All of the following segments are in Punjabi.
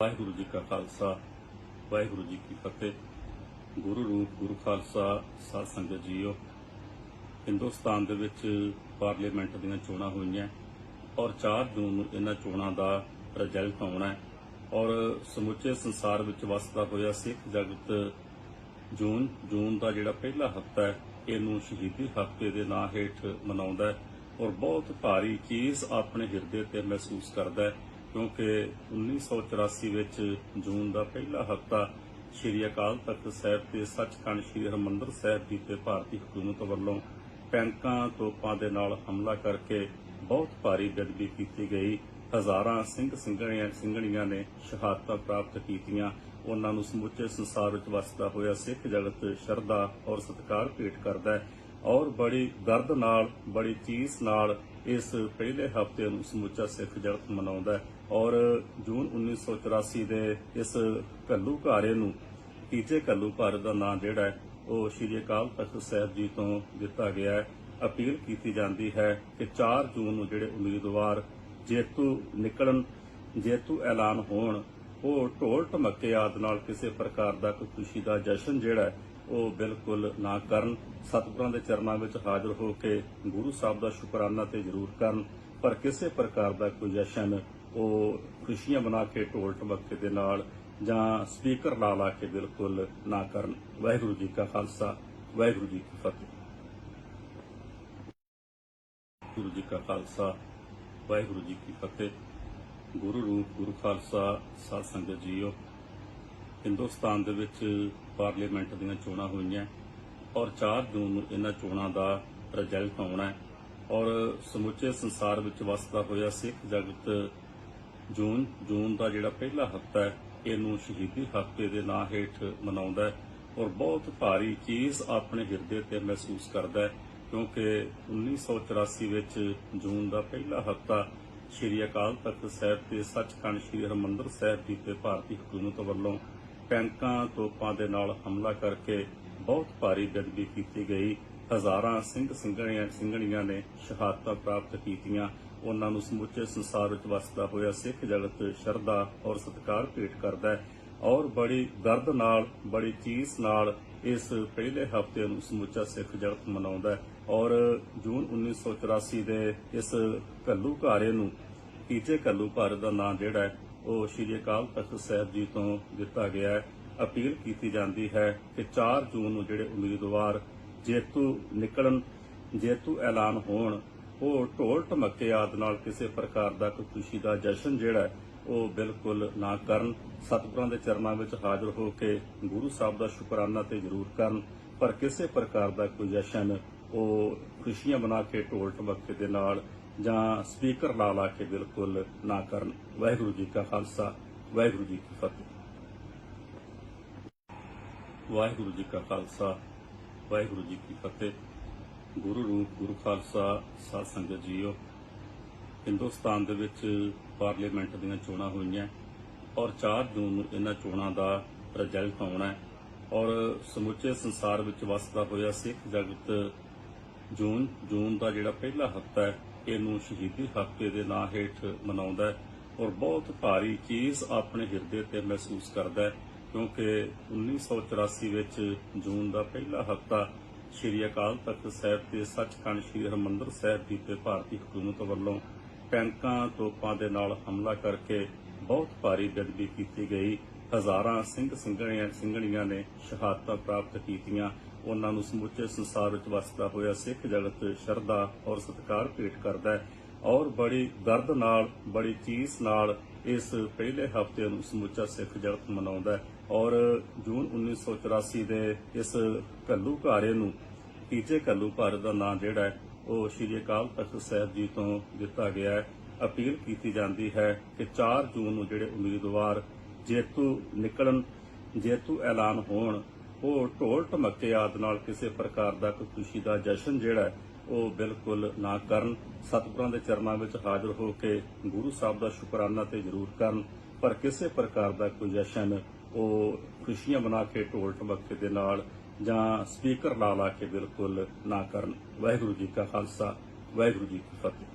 ਵਾਹਿਗੁਰੂ ਜੀ ਕਾ ਖਾਲਸਾ, ਵਾਹਿਗੁਰੂ ਜੀ ਕੀ ਫਤਿਹ। ਗੁਰੂ ਰੂਪ, ਗੁਰੂ ਖਾਲਸਾ, ਸਾਧ ਸੰਗਤ ਜੀਓ, ਹਿੰਦੁਸਤਾਨ ਦੇ ਵਿੱਚ ਪਾਰਲੀਮੈਂਟ ਦੀਆਂ ਚੋਣਾਂ ਹੋਈਆਂ ਔਰ 4 ਜੂਨ ਨੂੰ ਇਹਨਾਂ ਚੋਣਾਂ ਦਾ ਰਿਜ਼ਲਟ ਆਉਣਾ ਹੈ ਔਰ ਸਮੁੱਚੇ ਸੰਸਾਰ ਵਿੱਚ ਵਸਦਾ ਹੋਇਆ ਸਿੱਖ ਜਗਤ ਜੂਨ ਜੂਨ ਦਾ ਜਿਹੜਾ ਪਹਿਲਾ ਹਫਤਾ ਹੈ, ਇਹਨੂੰ ਸ਼ਹੀਦੀ ਹਫ਼ਤੇ ਦੇ ਨਾਂ ਹੇਠ ਮਨਾਉਂਦਾ ਹੈ ਔਰ ਬਹੁਤ ਭਾਰੀ ਚੀਜ਼ ਆਪਣੇ ਹਿਰਦੇ ਤੇ ਮਹਿਸੂਸ ਕਰਦਾ ਹੈ। ਕਿਉਂਕਿ 1984 ਵਿੱਚ ਜੂਨ ਦਾ ਪਹਿਲਾ ਹਫਤਾ ਸ਼੍ਰੀ ਅਕਾਲ ਤਖਤ ਸਾਹਿਬ ਤੇ ਸੱਚਖੰਡ ਸ਼੍ਰੀ ਹਰਿਮੰਦਰ ਸਾਹਿਬ ਜੀ ਤੇ ਭਾਰਤੀ ਹਕੂਮਤ ਵੱਲੋਂ ਟੈਂਕਾਂ ਤੋਪਾਂ ਦੇ ਨਾਲ ਹਮਲਾ ਕਰਕੇ ਬਹੁਤ ਭਾਰੀ ਬੇਅਦਬੀ ਕੀਤੀ ਗਈ। ਹਜ਼ਾਰਾਂ ਸਿੰਘ ਸਿੰਘਣੀਆਂ ਸਿੰਘਣੀਆਂ ਨੇ ਸ਼ਹਾਦਤਾਂ ਪ੍ਰਾਪਤ ਕੀਤੀਆਂ। ਉਹਨਾਂ ਨੂੰ ਸਮੁੱਚੇ ਸੰਸਾਰ ਵਿੱਚ ਵਸਦਾ ਹੋਇਆ ਸਿੱਖ ਜਗਤ ਸ਼ਰਧਾ ਔਰ ਸਤਿਕਾਰ ਭੇਟ ਕਰਦਾ ਹੈ ਔਰ ਬੜੀ ਦਰਦ ਨਾਲ, ਬੜੀ ਚੀਸ ਨਾਲ ਇਸ ਪਹਿਲੇ ਹਫ਼ਤੇ ਨੂੰ ਸਮੁੱਚਾ ਸਿੱਖ ਜਗਤ ਮਨਾਉਂਦਾ ਹੈ। ਔਰ ਜੂਨ 1984 ਦੇ ਇਸ ਘੱਲੂ ਘਾਰੇ ਨੂੰ, ਤੀਜੇ ਘੱਲੂ ਭਾਰਤ ਦਾ ਨਾਮ ਜਿਹੜਾ ਹੈ, ਉਹ ਸ਼੍ਰੀ ਅਕਾਲ ਤਖਤ ਸਾਹਿਬ ਜੀ ਤੋਂ ਦਿੱਤਾ ਗਿਆ ਹੈ। ਅਪੀਲ ਕੀਤੀ ਜਾਂਦੀ ਹੈ ਕਿ 4 ਜੂਨ ਨੂੰ ਜਿਹੜੇ ਉਮੀਦਵਾਰ ਜੇਤੂ ਨਿਕਲਣ, ਜੇਤੂ ਐਲਾਨ ਹੋਣ, ਉਹ ਢੋਲ ਢਮੱਕੇ ਆਦਿ ਨਾਲ ਕਿਸੇ ਪ੍ਰਕਾਰ ਦਾ ਕੋਈ ਖੁਸ਼ੀ ਦਾ ਜਸ਼ਨ ਜਿਹੜਾ ਉਹ ਬਿਲਕੁਲ ਨਾ ਕਰਨ। ਸਤਿਗੁਰਾਂ ਦੇ ਚਰਨਾਂ ਵਿੱਚ ਹਾਜ਼ਰ ਹੋ ਕੇ ਗੁਰੂ ਸਾਹਿਬ ਦਾ ਸ਼ੁਕਰਾਨਾ ਤੇ ਜ਼ਰੂਰ ਕਰਨ, ਪਰ ਕਿਸੇ ਪ੍ਰਕਾਰ ਦਾ ਕੋਈ ਜਸ਼ਨ ਉਹ ਖੁਸ਼ੀਆਂ ਬਣਾ ਕੇ ਢੋਲ ਢਮੱਕੇ ਦੇ ਨਾਲ ਜਾਂ ਸਪੀਕਰ ਲਾ ਲਾ ਕੇ ਬਿਲਕੁਲ ਨਾ ਕਰਨ। ਵਾਹਿਗੁਰੂ ਜੀ ਕਾ ਖਾਲਸਾ, ਵਾਹਿਗੁਰੂ ਜੀ ਕੀ ਫਤਿਹ। ਗੁਰੂ ਜੀ ਕਾ ਖਾਲਸਾ, ਵਾਹਿਗੁਰੂ ਜੀ ਕੀ ਫਤਿਹ। ਗੁਰੂ ਰੂਪ, ਗੁਰੂ ਖਾਲਸਾ, ਸਾਧ ਸੰਗਤ ਜੀਓ, ਹਿੰਦੁਸਤਾਨ ਦੇ ਵਿੱਚ ਪਾਰਲੀਮੈਂਟ ਦੀਆਂ ਚੋਣਾਂ ਹੋਈਆਂ ਔਰ 4 ਜੂਨ ਨੂੰ ਇਹਨਾਂ ਚੋਣਾਂ ਦਾ ਰਿਜ਼ਲਟ ਆਉਣਾ ਹੈ ਔਰ ਸਮੁੱਚੇ ਸੰਸਾਰ ਵਿੱਚ ਵਸਦਾ ਹੋਇਆ ਸਿੱਖ ਜਗਤ ਜੂਨ ਜੂਨ ਦਾ ਜਿਹੜਾ ਪਹਿਲਾ ਹਫਤਾ ਹੈ, ਇਹਨੂੰ ਸ਼ਹੀਦੀ ਹਫ਼ਤੇ ਦੇ ਨਾਂ ਹੇਠ ਮਨਾਉਂਦਾ ਹੈ ਔਰ ਬਹੁਤ ਭਾਰੀ ਚੀਜ਼ ਆਪਣੇ ਹਿਰਦੇ ਤੇ ਮਹਿਸੂਸ ਕਰਦਾ ਹੈ ਕਿਉਂਕਿ 1984 ਵਿੱਚ ਜੂਨ ਦਾ ਪਹਿਲਾ ਹਫਤਾ ਸ਼੍ਰੀ ਅਕਾਲ ਤਖਤ ਸਾਹਿਬ ਤੇ ਸੱਚਖੰਡ ਸ਼੍ਰੀ ਹਰਿਮੰਦਰ ਸਾਹਿਬ ਜੀ ਤੇ ਭਾਰਤੀ ਹਕੂਮਤ ਵੱਲੋਂ ਟੈਂਕਾਂ ਤੋਪਾਂ ਦੇ ਨਾਲ ਹਮਲਾ ਕਰਕੇ ਬਹੁਤ ਭਾਰੀ ਬੇਅਦਬੀ ਕੀਤੀ ਗਈ। ਹਜ਼ਾਰਾਂ ਸਿੰਘ ਸਿੰਘਣੀਆਂ ਸਿੰਘਣੀਆਂ ਨੇ ਸ਼ਹਾਦਤਾਂ ਪ੍ਰਾਪਤ ਕੀਤੀਆਂ। ਉਹਨਾਂ ਨੂੰ ਸਮੁੱਚੇ ਸੰਸਾਰ ਵਿੱਚ ਵਸਦਾ ਹੋਇਆ ਸਿੱਖ ਜਗਤ ਸ਼ਰਧਾ ਔਰ ਸਤਿਕਾਰ ਭੇਟ ਕਰਦਾ ਹੈ ਔਰ ਬੜੀ ਦਰਦ ਨਾਲ, ਬੜੀ ਚੀਸ ਨਾਲ ਇਸ ਪਹਿਲੇ ਹਫ਼ਤੇ ਨੂੰ ਸਮੁੱਚਾ ਸਿੱਖ ਜਗਤ ਮਨਾਉਂਦਾ ਹੈ ਔਰ ਜੂਨ 1984 ਦੇ ਇਸ ਘੱਲੂ ਘਾਰੇ ਨੂੰ, ਤੀਜੇ ਘੱਲੂ ਭਾਰਤ ਦਾ ਨਾਮ ਜਿਹੜਾ ਹੈ, ਉਹ ਸ਼੍ਰੀ ਅਕਾਲ ਤਖਤ ਸਾਹਿਬ ਜੀ ਤੋਂ ਦਿੱਤਾ ਗਿਆ ਹੈ। ਅਪੀਲ ਕੀਤੀ ਜਾਂਦੀ ਹੈ ਕਿ 4 ਜੂਨ ਨੂੰ ਜਿਹੜੇ ਉਮੀਦਵਾਰ ਜੇਤੂ ਨਿਕਲਣ, ਜੇਤੂ ਐਲਾਨ ਹੋਣ ਉਹ ਢੋਲ ਢਮੱਕੇ ਆਦਿ ਨਾਲ ਕਿਸੇ ਪ੍ਰਕਾਰ ਦਾ ਕੋਈ ਖੁਸ਼ੀ ਦਾ ਜਸ਼ਨ ਜਿਹੜਾ ਉਹ ਬਿਲਕੁਲ ਨਾ ਕਰਨ। ਸਤਿਗੁਰਾਂ ਦੇ ਚਰਨਾਂ ਵਿੱਚ ਹਾਜ਼ਰ ਹੋ ਕੇ ਗੁਰੂ ਸਾਹਿਬ ਦਾ ਸ਼ੁਕਰਾਨਾ ਤੇ ਜ਼ਰੂਰ ਕਰਨ। ਪਰ ਕਿਸੇ ਪ੍ਰਕਾਰ ਦਾ ਕੋਈ ਜਸ਼ਨ, ਉਹ ਖੁਸ਼ੀਆਂ ਬਣਾ ਕੇ ਢੋਲ ਢਮੱਕੇ ਦੇ ਨਾਲ ਜਾਂ ਸਪੀਕਰ ਲਾ ਲਾ ਕੇ ਬਿਲਕੁਲ ਨਾ ਕਰਨ। ਵਾਹਿਗੁਰੂ ਜੀ ਕਾ ਖਾਲਸਾ, ਵਾਹਿਗੁਰੂ ਜੀ ਕੀ ਫਤਿਹ। ਵਾਹਿਗੁਰੂ ਜੀ ਕਾ ਖਾਲਸਾ ਵਾਹਿਗੁਰੂ ਜੀ ਕੀ ਫਤਿਹ। ਗੁਰੂ ਰੂਪ ਗੁਰੂ ਖਾਲਸਾ ਸਾਧ ਸੰਗਤ ਜੀਓ, ਹਿੰਦੁਸਤਾਨ ਦੇ ਵਿੱਚ ਪਾਰਲੀਮੈਂਟ ਦੀਆਂ ਚੋਣਾਂ ਹੋਈਆਂ ਔਰ 4 ਜੂਨ ਨੂੰ ਇਹਨਾਂ ਚੋਣਾਂ ਦਾ ਰਿਜ਼ਲਟ ਆਉਣਾ ਹੈ ਔਰ ਸਮੁੱਚੇ ਸੰਸਾਰ ਵਿੱਚ ਵਸਦਾ ਹੋਇਆ ਸਿੱਖ ਜਗਤ ਜੂਨ ਜੂਨ ਦਾ ਜਿਹੜਾ ਪਹਿਲਾ ਹਫਤਾ ਹੈ, ਇਹਨੂੰ ਸ਼ਹੀਦੀ ਹਫ਼ਤੇ ਦੇ ਨਾਂ ਹੇਠ ਮਨਾਉਂਦਾ ਹੈ ਔਰ ਬਹੁਤ ਭਾਰੀ ਚੀਜ਼ ਆਪਣੇ ਹਿਰਦੇ ਤੇ ਮਹਿਸੂਸ ਕਰਦਾ ਹੈ। ਕਿਉਂਕਿ 1984 ਵਿੱਚ ਜੂਨ ਦਾ ਪਹਿਲਾ ਹਫਤਾ ਸ਼੍ਰੀ ਅਕਾਲ ਤਖਤ ਸਾਹਿਬ ਤੇ ਸੱਚਖੰਡ ਸ਼੍ਰੀ ਹਰਿਮੰਦਰ ਸਾਹਿਬ ਜੀ ਤੇ ਭਾਰਤੀ ਹਕੂਮਤ ਵੱਲੋਂ ਟੈਂਕਾਂ ਤੋਪਾਂ ਦੇ ਨਾਲ ਹਮਲਾ ਕਰਕੇ ਬਹੁਤ ਭਾਰੀ ਬੇਅਦਬੀ ਕੀਤੀ ਗਈ। ਹਜ਼ਾਰਾਂ ਸਿੰਘ ਸਿੰਘਣੀਆਂ ਸਿੰਘਣੀਆਂ ਨੇ ਸ਼ਹਾਦਤਾਂ ਪ੍ਰਾਪਤ ਕੀਤੀਆਂ। ਉਹਨਾਂ ਨੂੰ ਸਮੁੱਚੇ ਸੰਸਾਰ ਵਿੱਚ ਵਸਦਾ ਹੋਇਆ ਸਿੱਖ ਜਗਤ ਸ਼ਰਧਾ ਔਰ ਸਤਿਕਾਰ ਭੇਟ ਕਰਦਾ ਹੈ। ਔਰ ਬੜੀ ਦਰਦ ਨਾਲ, ਬੜੀ ਚੀਸ ਨਾਲ ਇਸ ਪਹਿਲੇ ਹਫ਼ਤੇ ਨੂੰ ਸਮੁੱਚਾ ਸਿੱਖ ਜਗਤ ਮਨਾਉਂਦਾ ਹੈ। ਔਰ ਜੂਨ 1984 ਦੇ ਇਸ ਘੱਲੂ ਘਾਰੇ ਨੂੰ, ਤੀਜੇ ਘੱਲੂ ਭਾਰਤ ਦਾ ਨਾਮ ਜਿਹੜਾ ਹੈ, ਉਹ ਸ਼੍ਰੀ ਅਕਾਲ ਤਖਤ ਸਾਹਿਬ ਜੀ ਤੋਂ ਦਿੱਤਾ ਗਿਆ ਹੈ। ਅਪੀਲ ਕੀਤੀ ਜਾਂਦੀ ਹੈ ਕਿ 4 ਜੂਨ ਨੂੰ ਜਿਹੜੇ ਉਮੀਦਵਾਰ ਜੇਤੂ ਨਿਕਲਣ, ਜੇਤੂ ਐਲਾਨ ਹੋਣ, ਉਹ ਢੋਲ ਢਮੱਕੇ ਆਦਿ ਨਾਲ ਕਿਸੇ ਪ੍ਰਕਾਰ ਦਾ ਕੋਈ ਖੁਸ਼ੀ ਦਾ ਜਸ਼ਨ ਜਿਹੜਾ ਉਹ ਬਿਲਕੁਲ ਨਾ ਕਰਨ। ਸਤਿਗੁਰਾਂ ਦੇ ਚਰਨਾਂ ਵਿੱਚ ਹਾਜ਼ਰ ਹੋ ਕੇ ਗੁਰੂ ਸਾਹਿਬ ਦਾ ਸ਼ੁਕਰਾਨਾ ਤੇ ਜ਼ਰੂਰ ਕਰਨ। ਪਰ ਕਿਸੇ ਪ੍ਰਕਾਰ ਦਾ ਕੋਈ ਜਸ਼ਨ ਉਹ ਖੁਸ਼ੀਆਂ ਬਣਾ ਕੇ ਢੋਲ ਢਮੱਕੇ ਦੇ ਨਾਲ ਜਾਂ ਸਪੀਕਰ ਲਾ ਲਾ ਕੇ ਬਿਲਕੁਲ ਨਾ ਕਰਨ। ਵਾਹਿਗੁਰੂ ਜੀ ਕਾ ਖਾਲਸਾ, ਵਾਹਿਗੁਰੂ ਜੀ ਕੀ ਫਤਿਹ।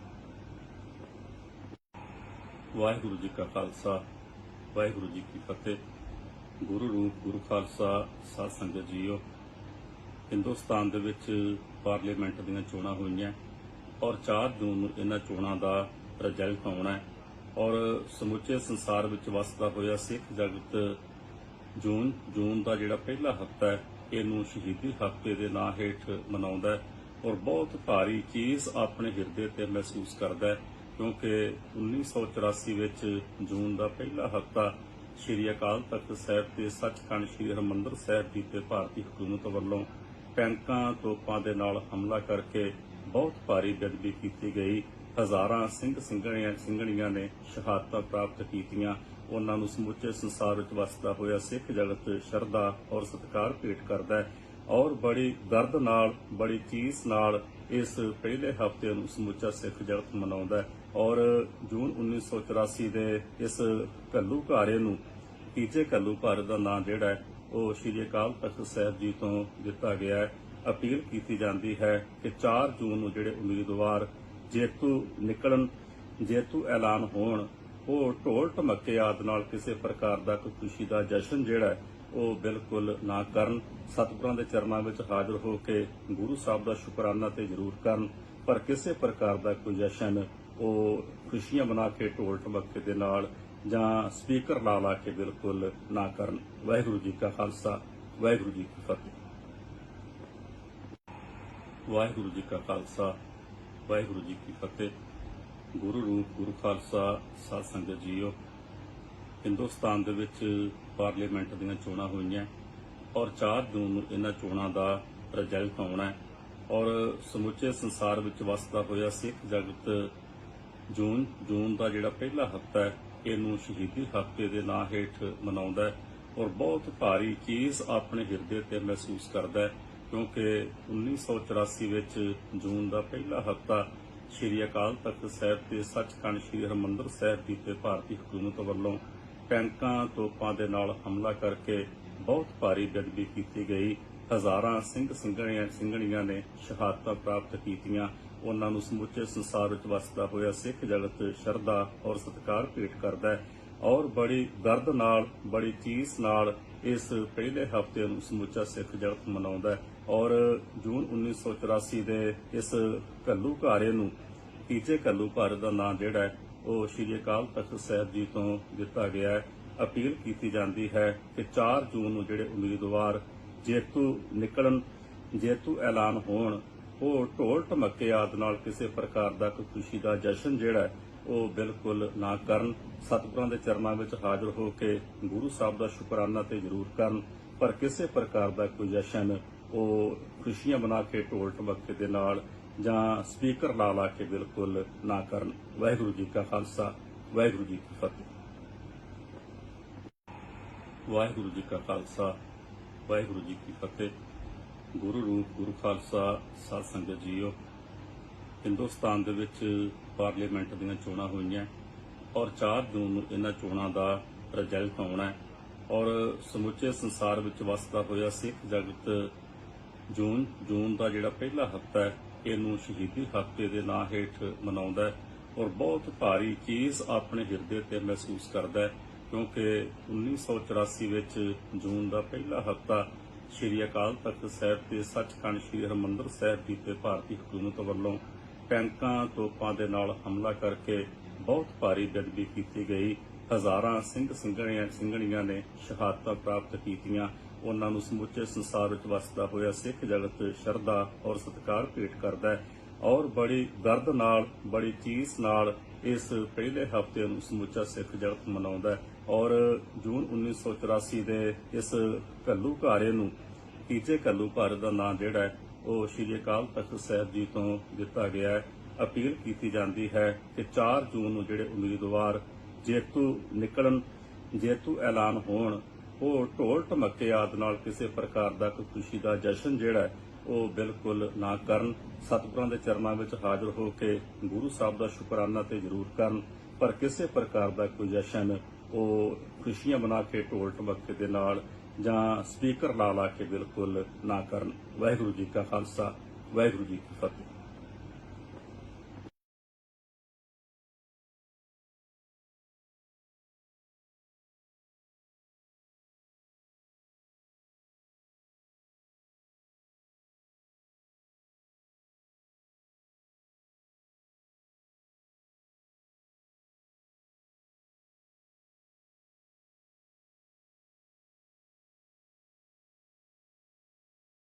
ਵਾਹਿਗੁਰੂ ਜੀ ਕਾ ਖਾਲਸਾ, ਵਾਹਿਗੁਰੂ ਜੀ ਕੀ ਫਤਿਹ। ਗੁਰੂ ਰੂਪ, ਗੁਰੂ ਖਾਲਸਾ, ਸਾਧ ਸੰਗਤ ਜੀਓ, ਹਿੰਦੁਸਤਾਨ ਦੇ ਵਿੱਚ ਪਾਰਲੀਮੈਂਟ ਦੀਆਂ ਚੋਣਾਂ ਹੋਈਆਂ ਔਰ 4 ਜੂਨ ਨੂੰ ਇਹਨਾਂ ਚੋਣਾਂ ਦਾ ਰਿਜ਼ਲਟ ਆਉਣਾ ਹੈ ਔਰ ਸਮੁੱਚੇ ਸੰਸਾਰ ਵਿੱਚ ਵਸਦਾ ਹੋਇਆ ਸਿੱਖ ਜਗਤ ਜੂਨ ਜੂਨ ਦਾ ਜਿਹੜਾ ਪਹਿਲਾ ਹਫਤਾ ਹੈ, ਇਹਨੂੰ ਸ਼ਹੀਦੀ ਹਫ਼ਤੇ ਦੇ ਨਾਂ ਹੇਠ ਮਨਾਉਂਦਾ ਔਰ ਬਹੁਤ ਭਾਰੀ ਚੀਜ਼ ਆਪਣੇ ਹਿਰਦੇ ਤੇ ਮਹਿਸੂਸ ਕਰਦਾ ਹੈ, ਕਿਉਂਕਿ 1984 ਵਿੱਚ ਜੂਨ ਦਾ ਪਹਿਲਾ ਹਫਤਾ ਸ਼੍ਰੀ ਅਕਾਲ ਤਖਤ ਸਾਹਿਬ ਤੇ ਸੱਚਖੰਡ ਸ਼੍ਰੀ ਹਰਿਮੰਦਰ ਸਾਹਿਬ ਜੀ ਤੇ ਭਾਰਤੀ ਹਕੂਮਤ ਵੱਲੋਂ ਟੈਂਕਾਂ ਤੋਪਾਂ ਦੇ ਨਾਲ ਹਮਲਾ ਕਰਕੇ ਬਹੁਤ ਭਾਰੀ ਬੇਅਦਬੀ ਕੀਤੀ ਗਈ। ਹਜ਼ਾਰਾਂ ਸਿੰਘ ਸਿੰਘਣੀਆਂ ਸਿੰਘਣੀਆਂ ਨੇ ਸ਼ਹਾਦਤਾਂ ਪ੍ਰਾਪਤ ਕੀਤੀਆਂ। ਉਹਨਾਂ ਨੂੰ ਸਮੁੱਚੇ ਸੰਸਾਰ ਵਿੱਚ ਵਸਦਾ ਹੋਇਆ ਸਿੱਖ ਜਗਤ ਸ਼ਰਧਾ ਔਰ ਸਤਿਕਾਰ ਭੇਟ ਕਰਦਾ ਹੈ। ਔਰ ਬੜੀ ਦਰਦ ਨਾਲ, ਬੜੀ ਚੀਸ ਨਾਲ ਇਸ ਪਹਿਲੇ ਹਫ਼ਤੇ ਨੂੰ ਸਮੁੱਚਾ ਸਿੱਖ ਜਗਤ ਮਨਾਉਂਦਾ ਹੈ। ਔਰ ਜੂਨ 1984 ਦੇ ਇਸ ਘੱਲੂ ਘਾਰੇ ਨੂੰ, ਤੀਜੇ ਘੱਲੂ ਘਾਰੇ ਦਾ ਨਾਮ ਜਿਹੜਾ ਹੈ, ਉਹ ਸ਼੍ਰੀ ਅਕਾਲ ਤਖਤ ਸਾਹਿਬ ਜੀ ਤੋਂ ਦਿੱਤਾ ਗਿਆ ਹੈ। ਅਪੀਲ ਕੀਤੀ ਜਾਂਦੀ ਹੈ ਕਿ 4 ਜੂਨ ਨੂੰ ਜਿਹੜੇ ਉਮੀਦਵਾਰ ਜੇਤੂ ਨਿਕਲਣ, ਜੇਤੂ ਐਲਾਨ ਹੋਣ, ਉਹ ਢੋਲ ਢਮੱਕੇ ਆਦਿ ਨਾਲ ਕਿਸੇ ਪ੍ਰਕਾਰ ਦਾ ਕੋਈ ਖੁਸ਼ੀ ਦਾ ਜਸ਼ਨ ਜਿਹੜਾ ਉਹ ਬਿਲਕੁਲ ਨਾ ਕਰਨ। ਸਤਿਗੁਰਾਂ ਦੇ ਚਰਨਾਂ ਵਿੱਚ ਹਾਜ਼ਰ ਹੋ ਕੇ ਗੁਰੂ ਸਾਹਿਬ ਦਾ ਸ਼ੁਕਰਾਨਾ ਤੇ ਜ਼ਰੂਰ ਕਰਨ। ਪਰ ਕਿਸੇ ਪ੍ਰਕਾਰ ਦਾ ਕੋਈ ਜਸ਼ਨ, ਉਹ ਖੁਸ਼ੀਆਂ ਮਨਾ ਕੇ ਢੋਲ ਢਮੱਕੇ ਦੇ ਨਾਲ ਜਾਂ ਸਪੀਕਰ ਲਾ ਲਾ ਕੇ ਬਿਲਕੁਲ ਨਾ ਕਰਨ। ਵਾਹਿਗੁਰੂ ਜੀ ਕਾ ਖਾਲਸਾ, ਵਾਹਿਗੁਰੂ ਜੀ ਕੀ ਫਤਿਹ। ਵਾਹਿਗੁਰੂ ਜੀ ਕਾ ਖਾਲਸਾ ਵਾਹਿਗੁਰੂ ਜੀ ਕੀ ਫਤਿਹ। ਗੁਰੂ ਰੂਪ, ਗੁਰੂ ਖਾਲਸਾ, ਸਾਧ ਸੰਗਤ ਜੀਓ, ਹਿੰਦੁਸਤਾਨ ਦੇ ਵਿੱਚ ਪਾਰਲੀਮੈਂਟ ਦੀਆਂ ਚੋਣਾਂ ਹੋਈਆਂ ਔਰ 4 ਜੂਨ ਨੂੰ ਇਹਨਾਂ ਚੋਣਾਂ ਦਾ ਰਿਜ਼ਲਟ ਆਉਣਾ ਹੈ ਔਰ ਸਮੁੱਚੇ ਸੰਸਾਰ ਵਿੱਚ ਵਸਦਾ ਹੋਇਆ ਸਿੱਖ ਜਗਤ ਜੂਨ ਜੂਨ ਦਾ ਜਿਹੜਾ ਪਹਿਲਾ ਹਫਤਾ ਹੈ, ਇਹਨੂੰ ਸ਼ਹੀਦੀ ਹਫ਼ਤੇ ਦੇ ਨਾਂ ਹੇਠ ਮਨਾਉਂਦਾ ਹੈ ਔਰ ਬਹੁਤ ਭਾਰੀ ਚੀਜ਼ ਆਪਣੇ ਹਿਰਦੇ ਤੇ ਮਹਿਸੂਸ ਕਰਦਾ ਹੈ। ਕਿਉਂਕਿ 1984 ਵਿੱਚ ਜੂਨ ਦਾ ਪਹਿਲਾ ਹਫਤਾ ਸ਼੍ਰੀ ਅਕਾਲ ਤਖਤ ਸਾਹਿਬ ਤੇ ਸੱਚਖੰਡ ਸ਼੍ਰੀ ਹਰਿਮੰਦਰ ਸਾਹਿਬ ਜੀ ਤੇ ਭਾਰਤੀ ਹਕੂਮਤ ਵੱਲੋਂ ਟੈਂਕਾਂ ਤੋਪਾਂ ਦੇ ਨਾਲ ਹਮਲਾ ਕਰਕੇ ਬਹੁਤ ਭਾਰੀ ਬੇਅਦਬੀ ਕੀਤੀ ਗਈ। ਹਜ਼ਾਰਾਂ ਸਿੰਘ ਸਿੰਘਣੀਆਂ ਸਿੰਘਣੀਆਂ ਨੇ ਸ਼ਹਾਦਤਾਂ ਪ੍ਰਾਪਤ ਕੀਤੀਆਂ। ਉਹਨਾਂ ਨੂੰ ਸਮੁੱਚੇ ਸੰਸਾਰ ਵਿੱਚ ਵਸਦਾ ਹੋਇਆ ਸਿੱਖ ਜਗਤ ਸ਼ਰਧਾ ਔਰ ਸਤਿਕਾਰ ਭੇਟ ਕਰਦਾ ਹੈ ਔਰ ਬੜੀ ਦਰਦ ਨਾਲ, ਬੜੀ ਚੀਸ ਨਾਲ ਇਸ ਪਹਿਲੇ ਹਫ਼ਤੇ ਨੂੰ ਸਮੁੱਚਾ ਸਿੱਖ ਜਗਤ ਮਨਾਉਂਦਾ ਹੈ। ਔਰ ਜੂਨ 1984 ਦੇ ਇਸ ਘੱਲੂ ਘਾਰੇ ਨੂੰ ਤੀਜੇ ਘੱਲੂ ਘਾਰੇ ਦਾ ਨਾਮ ਜਿਹੜਾ ਹੈ, ਉਹ ਸ਼੍ਰੀ ਅਕਾਲ ਤਖਤ ਸਾਹਿਬ ਜੀ ਤੋਂ ਦਿੱਤਾ ਗਿਆ ਹੈ। ਅਪੀਲ ਕੀਤੀ ਜਾਂਦੀ ਹੈ ਕਿ 4 ਜੂਨ ਨੂੰ ਜਿਹੜੇ ਉਮੀਦਵਾਰ ਜੇਤੂ ਨਿਕਲਣ, ਜੇਤੂ ਐਲਾਨ ਹੋਣ, ਉਹ ਢੋਲ ਢਮੱਕੇ ਆਦਿ ਨਾਲ ਕਿਸੇ ਪ੍ਰਕਾਰ ਦਾ ਕੋਈ ਖੁਸ਼ੀ ਦਾ ਜਸ਼ਨ ਜਿਹੜਾ ਉਹ ਬਿਲਕੁਲ ਨਾ ਕਰਨ। ਸਤਿਗੁਰਾਂ ਦੇ ਚਰਨਾਂ ਵਿੱਚ ਹਾਜ਼ਰ ਹੋ ਕੇ ਗੁਰੂ ਸਾਹਿਬ ਦਾ ਸ਼ੁਕਰਾਨਾ ਤੇ ਜ਼ਰੂਰ ਕਰਨ, ਪਰ ਕਿਸੇ ਪ੍ਰਕਾਰ ਦਾ ਕੋਈ ਜਸ਼ਨ ਉਹ ਖੁਸ਼ੀਆਂ ਮਨਾ ਕੇ ਢੋਲ ਢਮੱਕੇ ਦੇ ਨਾਲ ਜਾਂ ਸਪੀਕਰ ਲਾ ਲਾ ਕੇ ਬਿਲਕੁਲ ਨਾ ਕਰਨ। ਵਾਹਿਗੁਰੂ ਜੀ ਕਾ ਖਾਲਸਾ, ਵਾਹਿਗੁਰੂ ਜੀ ਕੀ ਫਤਿਹ। ਵਾਹਿਗੁਰੂ ਜੀ ਕਾ ਖਾਲਸਾ, ਵਾਹਿਗੁਰੂ ਜੀ ਕੀ ਫਤਿਹ। ਗੁਰੂ ਰੂਪ, ਗੁਰੂ ਖਾਲਸਾ, ਸਾਧ ਸੰਗਤ ਜੀਓ, ਹਿੰਦੁਸਤਾਨ ਦੇ ਵਿੱਚ ਪਾਰਲੀਮੈਂਟ ਦੀਆਂ ਚੋਣਾਂ ਹੋਈਆਂ ਔਰ 4 ਜੂਨ ਨੂੰ ਇਹਨਾਂ ਚੋਣਾਂ ਦਾ ਰਿਜ਼ਲਟ ਆਉਣਾ ਹੈ ਔਰ ਸਮੁੱਚੇ ਸੰਸਾਰ ਵਿੱਚ ਵਸਦਾ ਹੋਇਆ ਸਿੱਖ ਜਗਤ ਜੂਨ ਜੂਨ ਦਾ ਜਿਹੜਾ ਪਹਿਲਾ ਹਫਤਾ ਹੈ, ਇਹਨੂੰ ਸ਼ਹੀਦੀ ਹਫ਼ਤੇ ਦੇ ਨਾਂ ਹੇਠ ਮਨਾਉਂਦਾ ਹੈ ਔਰ ਬਹੁਤ ਭਾਰੀ ਚੀਜ਼ ਆਪਣੇ ਹਿਰਦੇ ਤੇ ਮਹਿਸੂਸ ਕਰਦਾ ਹੈ, ਕਿਉਂਕਿ 1984 ਵਿੱਚ ਜੂਨ ਦਾ ਪਹਿਲਾ ਹਫਤਾ ਸ਼੍ਰੀ ਅਕਾਲ ਤਖਤ ਸਾਹਿਬ ਤੇ ਸੱਚਖੰਡ ਸ਼੍ਰੀ ਹਰਿਮੰਦਰ ਸਾਹਿਬ ਜੀ ਤੇ ਭਾਰਤੀ ਹਕੂਮਤ ਵੱਲੋਂ ਟੈਂਕਾਂ ਤੋਪਾਂ ਦੇ ਨਾਲ ਹਮਲਾ ਕਰਕੇ ਬਹੁਤ ਭਾਰੀ ਬੇਅਦਬੀ ਕੀਤੀ ਗਈ। ਹਜ਼ਾਰਾਂ ਸਿੰਘ ਸਿੰਘਣੀਆਂ ਸਿੰਘਣੀਆਂ ਨੇ ਸ਼ਹਾਦਤਾਂ ਪ੍ਰਾਪਤ ਕੀਤੀਆਂ। ਉਹਨਾਂ ਨੂੰ ਸਮੁੱਚੇ ਸੰਸਾਰ ਵਿੱਚ ਵਸਦਾ ਹੋਇਆ ਸਿੱਖ ਜਗਤ ਸ਼ਰਧਾ ਔਰ ਸਤਿਕਾਰ ਭੇਟ ਕਰਦਾ ਹੈ ਔਰ ਬੜੀ ਦਰਦ ਨਾਲ, ਬੜੀ ਚੀਸ ਨਾਲ ਇਸ ਪਹਿਲੇ ਹਫ਼ਤੇ ਨੂੰ ਸਮੁੱਚਾ ਸਿੱਖ ਜਗਤ ਮਨਾਉਂਦਾ ਹੈ ਔਰ ਜੂਨ 1984 ਦੇ ਇਸ ਘੱਲੂ ਘਾਰੇ ਨੂੰ, ਤੀਜੇ ਘੱਲੂ ਘਾਰੇ ਦਾ ਨਾਮ ਜਿਹੜਾ ਹੈ, ਉਹ ਸ਼੍ਰੀ ਅਕਾਲ ਤਖਤ ਸਾਹਿਬ ਜੀ ਤੋਂ ਦਿੱਤਾ ਗਿਆ ਹੈ। ਅਪੀਲ ਕੀਤੀ ਜਾਂਦੀ ਹੈ ਕਿ 4 ਜੂਨ ਨੂੰ ਜਿਹੜੇ ਉਮੀਦਵਾਰ ਜੇਤੂ ਨਿਕਲਣ, ਜੇਤੂ ਐਲਾਨ ਹੋਣ ਉਹ ਢੋਲ ਢਮੱਕੇ ਆਦਿ ਨਾਲ ਕਿਸੇ ਪ੍ਰਕਾਰ ਦਾ ਕੋਈ ਖੁਸ਼ੀ ਦਾ ਜਸ਼ਨ ਜਿਹੜਾ ਉਹ ਬਿਲਕੁਲ ਨਾ ਕਰਨ। ਸਤਿਗੁਰਾਂ ਦੇ ਚਰਨਾਂ ਵਿੱਚ ਹਾਜ਼ਰ ਹੋ ਕੇ ਗੁਰੂ ਸਾਹਿਬ ਦਾ ਸ਼ੁਕਰਾਨਾ ਤੇ ਜ਼ਰੂਰ ਕਰਨ। ਪਰ ਕਿਸੇ ਪ੍ਰਕਾਰ ਦਾ ਕੋਈ ਜਸ਼ਨ, ਉਹ ਖੁਸ਼ੀਆਂ ਬਣਾ ਕੇ ਢੋਲ ਢਮੱਕੇ ਦੇ ਨਾਲ ਜਾਂ ਸਪੀਕਰ ਲਾ ਲਾ ਕੇ ਬਿਲਕੁਲ ਨਾ ਕਰਨ। ਵਾਹਿਗੁਰੂ ਜੀ ਕਾ ਖਾਲਸਾ, ਵਾਹਿਗੁਰੂ ਜੀ ਕੀ ਫਤਿਹ।